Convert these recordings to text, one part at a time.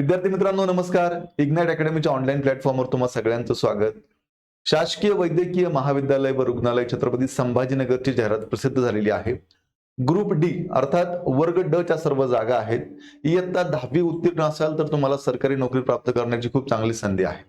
विद्यार्थी मित्रांनो नमस्कार. इग्नाइट अकॅडमीच्या ऑनलाईन प्लॅटफॉर्मवर तुम्हाला सगळ्यांचं स्वागत. शासकीय वैद्यकीय महाविद्यालय व रुग्णालय छत्रपती संभाजीनगरची जाहिरात प्रसिद्ध झालेली आहे. ग्रुप डी अर्थात वर्ग ड च्या सर्व जागा आहेत. इयत्ता दहावी उत्तीर्ण असाल तर तुम्हाला सरकारी नोकरी प्राप्त करण्याची खूप चांगली संधी आहे.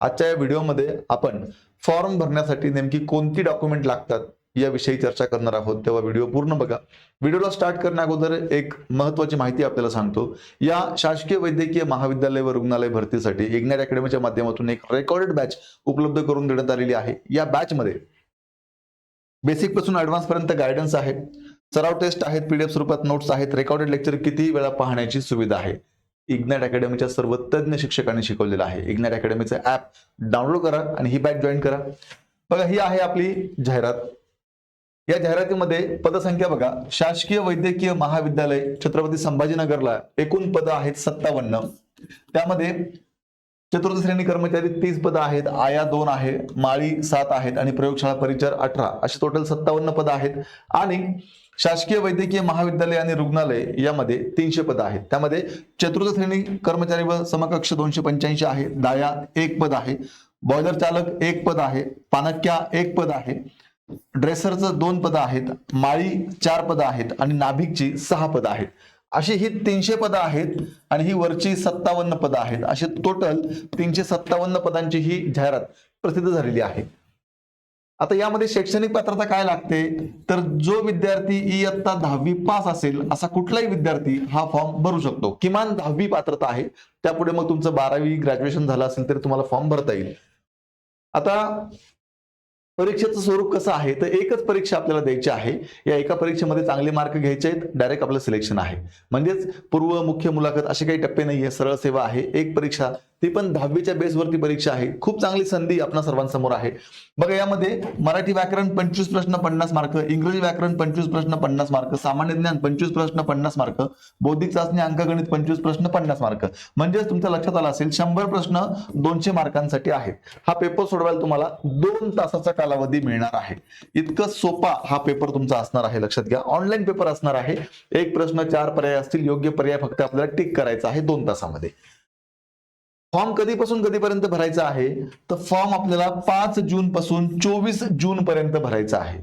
आजच्या या व्हिडिओमध्ये आपण फॉर्म भरण्यासाठी नेमकी कोणती डॉक्युमेंट लागतात? याविषयी चर्चा करणार आहोत. तेव्हा व्हिडिओ पूर्ण बघा. व्हिडिओला स्टार्ट करण्या अगोदर एक महत्वाची माहिती आपल्याला सांगतो. या शासकीय वैद्यकीय महाविद्यालय व रुग्णालय भरतीसाठी इग्नाइट अकॅडमीच्या माध्यमातून एक रेकॉर्डेड बॅच उपलब्ध करून देण्यात आलेली आहे. या बॅच मध्ये बेसिकपासून ऍडव्हान्स पर्यंत गायडन्स आहे. सराव टेस्ट आहेत पीडीएफ स्वरूपात नोट्स आहेत रेकॉर्डेड लेक्चर किती वेळा पाहण्याची सुविधा आहे. इग्नाइट अकॅडमीच्या सर्व तज्ज्ञ शिक्षकांनी शिकवलेलं आहे. इग्नाइट अकॅडमीचं ऍप डाउनलोड करा आणि ही बॅच जॉईन करा. बघा ही आहे आपली जाहिरात. या जाहिरातीमध्ये पदसंख्या बघा. शासकीय वैद्यकीय महाविद्यालय छत्रपती संभाजीनगरला एकूण पद आहेत सत्तावन्न. त्यामध्ये चतुर्थ श्रेणी कर्मचारी तीस पद आहेत आया दोन आहे माळी सात आहेत आणि प्रयोगशाळा परिचर अठरा. अशी टोटल सत्तावन्न पद आहेत. आणि शासकीय वैद्यकीय महाविद्यालय आणि रुग्णालय यामध्ये तीनशे पद आहेत. त्यामध्ये चतुर्थ श्रेणी कर्मचारी व समकक्ष दोनशे पंच्याऐंशी आहे. दाया एक पद आहे. बॉयलर चालक एक पद आहे. पानक्या एक पद आहे. ड्रेसरचं दोन पदं आहेत माळी चार पदं आहेत आणि नाभिकची सहा पदं आहेत. अशी ही तीनशे पदं आहेत आणि ही वरची सत्तावन्न पदं आहेत. असे टोटल तीनशे सत्तावन्न पदांची ही जाहिरात प्रसिद्ध झालेली आहे. आता यामध्ये शैक्षणिक पात्रता काय लागते? तर जो विद्यार्थी इयत्ता दहावी पास असेल असा कुठलाही विद्यार्थी हा फॉर्म भरू शकतो. किमान दहावी पात्रता आहे. त्यापुढे मग तुमचं बारावी ग्रॅज्युएशन झालं असेल तरी तुम्हाला फॉर्म भरता येईल. आता परीक्षेचं स्वरूप कसं आहे? तर एकच परीक्षा आपल्याला द्यायची आहे. या एका परीक्षेमध्ये चांगले मार्क घ्यायचे आहेत डायरेक्ट आपलं सिलेक्शन आहे. म्हणजेच पूर्व मुख्य मुलाखत असे काही टप्पे नाही आहे सरळ सेवा आहे. एक परीक्षा ती पण दहावीच्या बेसवरती परीक्षा आहे. खूप चांगली संधी आपल्या सर्वांसमोर आहे. बघा यामध्ये मराठी व्याकरण पंचवीस प्रश्न पन्नास मार्क इंग्रजी व्याकरण पंचवीस प्रश्न पन्नास मार्क सामान्य ज्ञान पंचवीस प्रश्न पन्नास मार्क बौद्धिक चाचणी अंकगणित पंचवीस प्रश्न पन्नास मार्क. म्हणजेच तुमच्या लक्षात आला असेल शंभर प्रश्न दोनशे मार्कांसाठी आहे हा पेपर सोडवायला तुम्हाला दोन तासाचा कालावधी मिळणार आहे. इतकं सोपा हा पेपर तुमचा असणार आहे लक्षात घ्या. ऑनलाईन पेपर असणार आहे. एक प्रश्न चार पर्याय असतील योग्य पर्याय फक्त आपल्याला टिक करायचा आहे दोन तासामध्ये. फॉर्म कधीपासून कधीपर्यंत भरायचा आहे? तर फॉर्म आपल्याला पाच जून पासून चोवीस जून पर्यंत भरायचा आहे.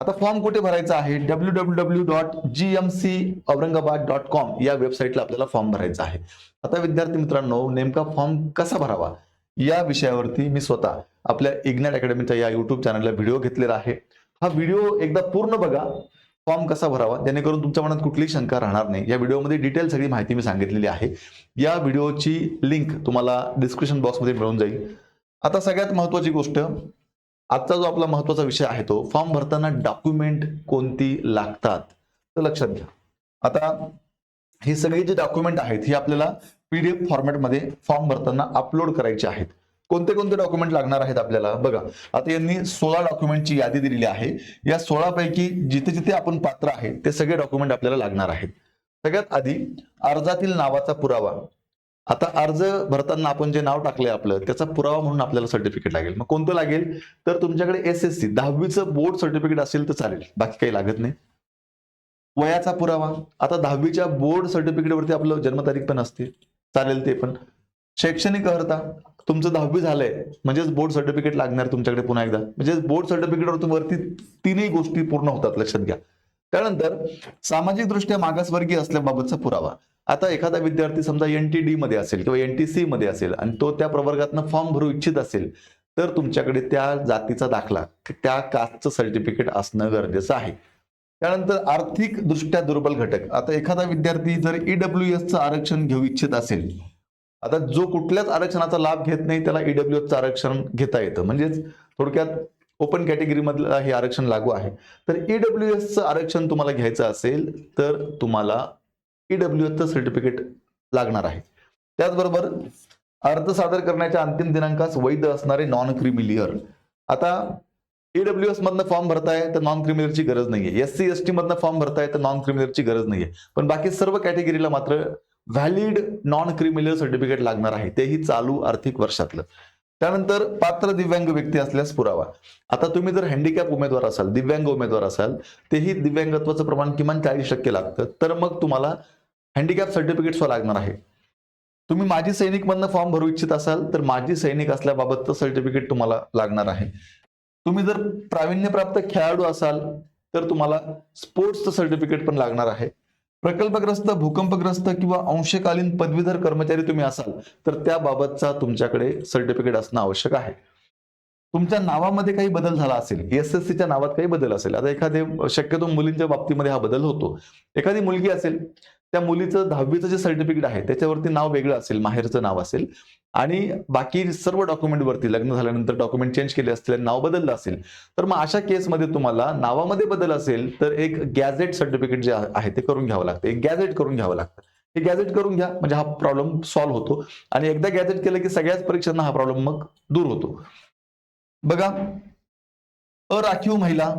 आता फॉर्म कुठे भरायचा आहे? W W W dot G M C Aurangabad dot com या वेबसाईटला आपल्याला फॉर्म भरायचा आहे. आता विद्यार्थी मित्रांनो नेमका फॉर्म कसा भरावा? या विषयावरती मी स्वतः आपल्या इग्नॅट अकॅडमीच्या या युट्यूब चॅनलला व्हिडिओ घेतलेला आहे. हा व्हिडिओ एकदा पूर्ण बघा. फॉर्म कसा भरावा? जेणेकरून तुमच्या मनात कुठलीही शंका राहणार नाही. या व्हिडिओमध्ये डिटेल सगळी माहिती मी सांगितलेली आहे. या व्हिडिओची लिंक तुम्हाला डिस्क्रिप्शन बॉक्समध्ये मिळून जाईल. आता सगळ्यात महत्वाची गोष्ट आजचा जो आपला महत्त्वाचा विषय आहे तो फॉर्म भरताना डॉक्युमेंट कोणती लागतात? तर लक्षात घ्या. आता हे सगळे जे डॉक्युमेंट आहेत हे आपल्याला पीडीएफ फॉर्मॅटमध्ये फॉर्म भरताना अपलोड करायचे आहेत. कोणते कोणते डॉक्युमेंट लागणार आहेत आपल्याला? बघा आता यांनी सोळा डॉक्युमेंटची यादी दिलेली आहे. या सोळा पैकी जिथे जिथे आपण पात्र आहे ते सगळे डॉक्युमेंट आपल्याला लागणार आहेत. सगळ्यात आधी अर्जातील नावाचा पुरावा. आता अर्ज भरताना आपण जे नाव टाकलंय आपलं त्याचा पुरावा म्हणून आपल्याला सर्टिफिकेट लागेल. मग कोणतं लागेल? तर तुमच्याकडे एस एस सी दहावीचं बोर्ड सर्टिफिकेट असेल तर चालेल. बाकी काही लागत नाही. वयाचा पुरावा. आता दहावीच्या बोर्ड सर्टिफिकेटवरती आपलं जन्मतारीख पण असते. चालेल ते पण. शैक्षणिक अर्हता. तुमचं दहावी झालंय. म्हणजेच बोर्ड सर्टिफिकेट लागणार तुमच्याकडे पुन्हा एकदा. म्हणजे बोर्ड सर्टिफिकेटवर वरती तीनही गोष्टी पूर्ण होतात लक्षात घ्या. त्यानंतर सामाजिक दृष्ट्या मागासवर्गीय असल्याबाबतचा पुरावा. आता एखादा विद्यार्थी समजा एनटीडी मध्ये असेल किंवा एनटीसी मध्ये असेल आणि तो त्या प्रवर्गातनं फॉर्म भरू इच्छित असेल तर तुमच्याकडे त्या जातीचा दाखला त्या कास्टचं सर्टिफिकेट असणं गरजेचं आहे. त्यानंतर आर्थिक दृष्ट्या दुर्बल घटक. आता एखादा विद्यार्थी जर ईडब्ल्यू एसचं आरक्षण घेऊ इच्छित असेल आता जो कुठल्याच आरक्षणाचा लाभ घेत नाही त्याला ईडब्ल्यूचं आरक्षण घेता येतं. म्हणजेच थोडक्यात ओपन कॅटेगरी मधलं हे आरक्षण लागू आहे. तर ईडब्ल्यू चं आरक्षण तुम्हाला घ्यायचं असेल तर तुम्हाला ईडब्ल्यू चं सर्टिफिकेट लागणार आहे. त्याचबरोबर अर्ज सादर करण्याच्या अंतिम दिनांकास वैध असणारे नॉन क्रिमिलियर आता ईडब्ल्यू एस मधनं फॉर्म भरताय तर नॉन क्रिमिलियरची गरज नाहीये. एस सी एस टी मधनं फॉर्म भरताय तर नॉन क्रिमिलियरची गरज नाहीये. पण बाकी सर्व कॅटेगरीला मात्र व्हॅलिड नॉन क्रिमिनल सर्टिफिकेट लागणार आहे. तेही चालू आर्थिक वर्षातलं. त्यानंतर पात्र दिव्यांग व्यक्ती असल्यास पुरावा. आता तुम्ही जर हँडिकॅप उमेदवार असाल दिव्यांग उमेदवार असाल तेही दिव्यांगत्वाचं प्रमाण किमान चाळीस टक्के लागतं. तर मग तुम्हाला हँडिकॅप सर्टिफिकेट लागणार आहे. तुम्ही माजी सैनिक मधनं फॉर्म भरू इच्छित असाल तर माजी सैनिक असल्याबाबतचं सर्टिफिकेट तुम्हाला लागणार आहे. तुम्ही जर प्रावीण्यप्राप्त खेळाडू असाल तर तुम्हाला स्पोर्ट्सचं सर्टिफिकेट पण लागणार आहे. प्रकल्पग्रस्त भूकंपग्रस्त किंवा अंशकालीन पदवीधर कर्मचारी तुम्ही असाल तर त्याबाबतचा तुमच्याकडे सर्टिफिकेट असणं आवश्यक आहे. तुमच्या नावामध्ये काही बदल झाला असेल एस एस सीच्या नावात काही बदल असेल आता एखादे शक्यतो मुलींच्या बाबतीमध्ये हा बदल होतो. एखादी मुलगी असेल त्या मुलीचं दहावीचं जे सर्टिफिकेट आहे त्याच्यावरती नाव वेगळं असेल माहेरचं नाव असेल आणि बाकी सर्व डॉक्युमेंटवरती लग्न झाल्यानंतर डॉक्युमेंट चेंज केले असतील नाव बदललं असेल तर मग अशा केसमध्ये तुम्हाला नावामध्ये बदल असेल तर एक गॅझेट सर्टिफिकेट जे आहे ते करून घ्यावं लागतं. एक गॅझेट करून घ्यावं लागतं. हे गॅझेट करून घ्या म्हणजे हा प्रॉब्लेम सॉल्व्ह होतो. आणि एकदा गॅझेट केलं की सगळ्याच परीक्षांना हा प्रॉब्लेम मग दूर होतो. बघा अराखीव महिला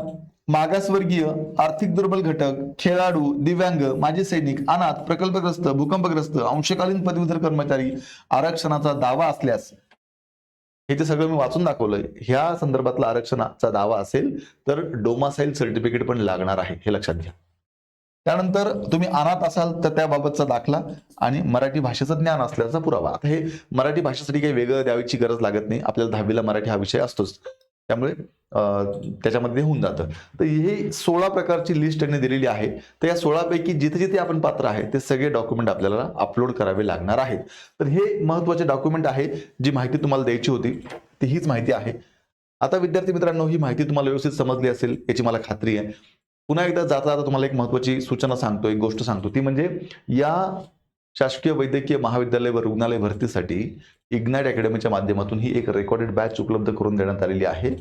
मागासवर्गीय आर्थिक दुर्बल घटक खेळाडू दिव्यांग माजी सैनिक अनाथ प्रकल्पग्रस्त भूकंपग्रस्त अंशकालीन पदवीधर कर्मचारी आरक्षणाचा दावा असल्यास हे ते सगळं मी वाचून दाखवलंय. ह्या संदर्भातला आरक्षणाचा दावा असेल तर डोमासाईल सर्टिफिकेट पण लागणार आहे हे लक्षात घ्या. त्यानंतर तुम्ही अनाथ असाल तर त्याबाबतचा दाखला आणि मराठी भाषेचं ज्ञान असल्याचा पुरावा. आता हे मराठी भाषेसाठी काही वेगळं द्यावीची गरज लागत नाही. आपल्याला दहावीला मराठी हा विषय असतोच. त्यामुळे त्याच्यामध्ये होऊन जातं. तर हे सोळा प्रकारची लिस्ट त्यांनी दिलेली आहे. तर या सोळापैकी जिथे जिथे आपण पात्र आहे ते सगळे डॉक्युमेंट आपल्याला अपलोड करावे लागणार आहेत. तर हे महत्त्वाचे डॉक्युमेंट आहे जी माहिती तुम्हाला द्यायची होती ती हीच माहिती आहे. आता विद्यार्थी मित्रांनो ही माहिती तुम्हाला व्यवस्थित समजली असेल याची मला खात्री आहे. पुन्हा एकदा जाता जाता तुम्हाला एक महत्वाची सूचना सांगतो एक गोष्ट सांगतो. ती म्हणजे या शासकीय वैद्यकीय महाविद्यालय व रुग्णालय भरतीसाठी इग्नाइट अकॅडमीच्या माध्यमातून ही एक रेकॉर्डेड बॅच उपलब्ध करून देण्यात आलेली आहे.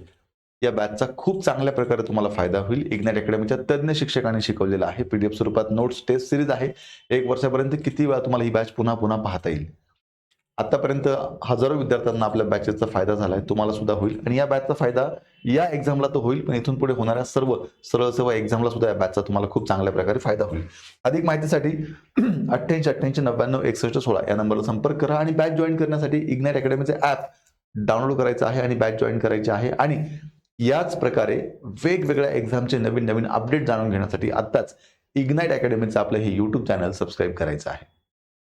या बॅचचा खूप चांगल्या प्रकारे तुम्हाला फायदा होईल. इग्नाइट अकॅडमीच्या तज्ज्ञ शिक्षकांनी शिकवलेला आहे. पीडीएफ स्वरूपात नोट्स टेस्ट सिरीज आहे. एक वर्षापर्यंत किती वेळा तुम्हाला ही बॅच पुन्हा पुन्हा पाहता येईल? आतापर्यंत हजारो विद्यार्थ्यांना आपल्या बॅचेसचा फायदा झालाय. तुम्हाला सुद्धा होईल. आणि या बॅचचा फायदा या एक्झामला तर होईल पण इथून पुढे होणाऱ्या सर्व सरळ सेवा एक्झामला सुद्धा या बॅचचा तुम्हाला खूप चांगल्या प्रकारे फायदा होईल. अधिक माहितीसाठी अठ्ठ्याऐंशी अठ्ठ्याऐंशी नव्याण्णव एकसष्ट सोळा या नंबरला संपर्क करा आणि बॅच जॉईन करण्यासाठी इग्नाइट अकॅडमीचे ॲप डाउनलोड करायचं आहे आणि बॅच जॉईन करायची आहे. आणि याच प्रकारे वेगवेगळ्या एक्झामचे नवीन नवीन अपडेट जाणून घेण्यासाठी आत्ताच इग्नाइट अकॅडमीचं आपलं हे यूट्यूब चॅनल सबस्क्राईब करायचं आहे.